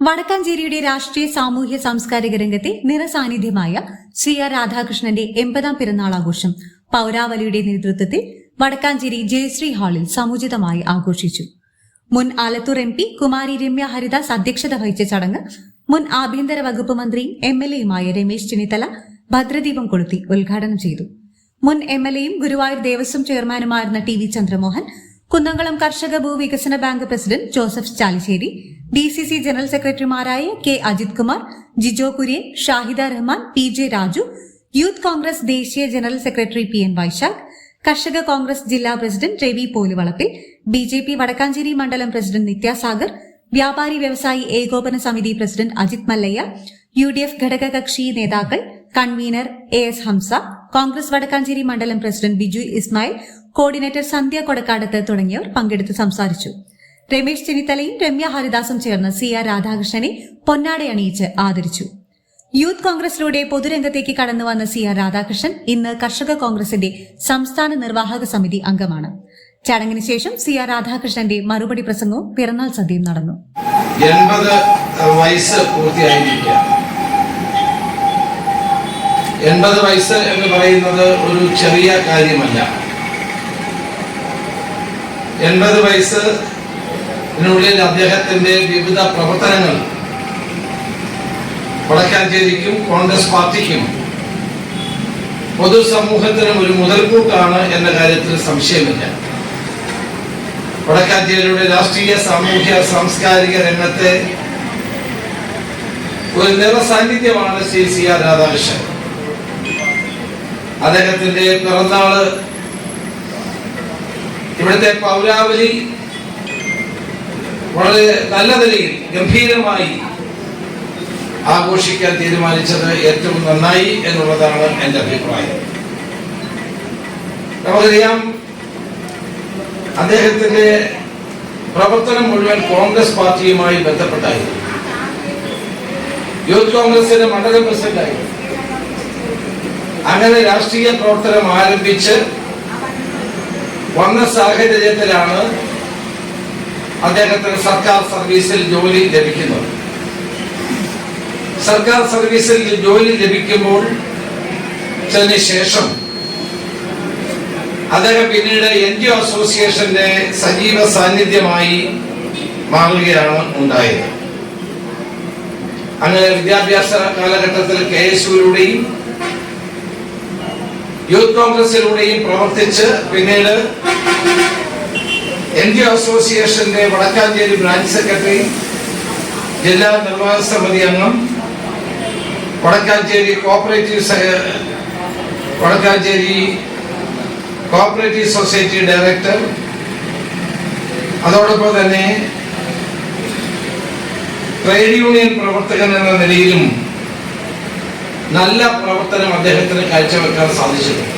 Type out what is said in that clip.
വടക്കാഞ്ചേരിയുടെ രാഷ്ട്രീയ സാമൂഹ്യ സാംസ്കാരിക രംഗത്തെ നിറസാന്നിധ്യമായ സി ആർ രാധാകൃഷ്ണന്റെ എൺപതാം പിറന്നാൾ ആഘോഷം പൗരാവലിയുടെ നേതൃത്വത്തിൽ വടക്കാഞ്ചേരി ജയശ്രീ ഹാളിൽ സമുചിതമായി ആഘോഷിച്ചു. മുൻ ആലത്തൂർ എം പി കുമാരി രമ്യ ഹരിദാസ് അധ്യക്ഷത വഹിച്ച ചടങ്ങ് മുൻ ആഭ്യന്തര വകുപ്പ് മന്ത്രിയും എം എൽ എയുമായ രമേശ് ചെന്നിത്തല ഭദ്രദീപം കൊളുത്തി ഉദ്ഘാടനം ചെയ്തു. മുൻ എം എൽ എയും ഗുരുവായൂർ ദേവസ്വം ചെയർമാനുമായിരുന്ന ടി വി ചന്ദ്രമോഹൻ കുന്നംകുളം കർഷക ഭൂവികസന bank president Joseph Chalissery D C C general സെക്രട്ടറിമാരായ K Ajith Kumar Jijo Kurian Shahida Rahman P J Raju youth Congress ദേശീയ general secretary P N Vaishakh കർഷക കോൺഗ്രസ് ജില്ലാ president Ravi Poluvalappil B J P Vadakkanchery മണ്ഡലം president Nithyasagar വ്യാപാരി വ്യവസായി ഏകോപന സമിതി president Ajith Mallaiah U D F ഘടകകക്ഷി നേതാക്കൾ convenor A S Hamsa Congress Vadakkanchery മണ്ഡലം പ്രസിഡന്റ് ബിജു ഇസ്മായിൽ കോർഡിനേറ്റർ സന്ധ്യ കൊടക്കാടത്ത് തുടങ്ങിയവർ പങ്കെടുത്ത് സംസാരിച്ചു. രമേശ് ചെന്നിത്തലയും രമ്യ ഹരിദാസും ചേർന്ന് സി ആർ രാധാകൃഷ്ണനെ പൊന്നാടയണിയിച്ച് ആദരിച്ചു. യൂത്ത് കോൺഗ്രസിലൂടെ പൊതുരംഗത്തേക്ക് കടന്നു വന്ന സി ആർ രാധാകൃഷ്ണൻ ഇന്ന് കർഷക കോൺഗ്രസിന്റെ സംസ്ഥാന നിർവാഹക സമിതി അംഗമാണ്. ചടങ്ങിന് ശേഷം സി ആർ രാധാകൃഷ്ണന്റെ മറുപടി പ്രസംഗവും പിറന്നാൾ സദ്യയും നടന്നു. എൺപത് വയസ്സ് പൂർത്തിയായിരിക്കുക എൺപത് വയസ്സ് എന്ന് പറയുന്നത് ഒരു ചെറിയ കാര്യമല്ല. എൺപത് വയസ്സിനുള്ളിൽ അദ്ദേഹത്തിന്റെ വിവിധ പ്രവർത്തനങ്ങൾ വടക്കാഞ്ചേരിക്കും കോൺഗ്രസ് പാർട്ടിക്കും പൊതുസമൂഹത്തിനും ഒരു മുതൽക്കൂട്ടാണ് എന്ന കാര്യത്തിൽ സംശയമില്ല. വടക്കാഞ്ചേരിയുടെ രാഷ്ട്രീയ സാമൂഹ്യ സാംസ്കാരിക രംഗത്തെ ഒരു നിറസാന്നിധ്യമാണ് ശ്രീ സി ആർ രാധാകൃഷ്ണൻ. അദ്ദേഹത്തിന്റെ പിറന്നാൾ ഇവിടുത്തെ പൗരാവലി വളരെ നല്ല നിലയിൽ ഗംഭീരമായി ആഘോഷിക്കാൻ തീരുമാനിച്ചത് ഏറ്റവും നന്നായി എന്നുള്ളതാണ് എന്റെ അഭിപ്രായം. നമുക്കറിയാം അദ്ദേഹത്തിന്റെ പ്രവർത്തനം മുഴുവൻ കോൺഗ്രസ് പാർട്ടിയുമായി ബന്ധപ്പെട്ടായിരുന്നു. യൂത്ത് കോൺഗ്രസിന്റെ മണ്ഡലം പ്രസിഡന്റായിരുന്നു. അങ്ങനെ രാഷ്ട്രീയ പ്രവർത്തനം ആരംഭിച്ച് വന്ന സാഹചര്യത്തിലാണ് അദ്ദേഹത്തിന് സർക്കാർ സർവീസിൽ ജോലി ലഭിക്കുന്നത്. സർക്കാർ സർവീസിൽ ജോലി ലഭിക്കുമ്പോൾ ശേഷം അദ്ദേഹം പിന്നീട് എൻ ജി ഒ അസോസിയേഷന്റെ സജീവ സാന്നിധ്യമായി മാറുകയാണ് ഉണ്ടായത്. അങ്ങനെ വിദ്യാഭ്യാസ കാലഘട്ടത്തിൽ കെ എസ് യുയിലൂടെയും യൂത്ത് കോൺഗ്രസിലൂടെയും പ്രവർത്തിച്ച് പിന്നീട് എൻ ജി അസോസിയേഷന്റെ വടക്കാഞ്ചേരി ബ്രാഞ്ച് സെക്രട്ടറി ജില്ലാ നിർവാഹക സമിതി അംഗം Vadakkanchery cooperative Vadakkanchery cooperative society director അതോടൊപ്പം തന്നെ ട്രേഡ് യൂണിയൻ പ്രവർത്തകൻ എന്ന നിലയിലും നല്ല പ്രവർത്തനം അദ്ദേഹത്തിന് കാഴ്ചവെക്കാൻ സാധിച്ചിട്ടുണ്ട്.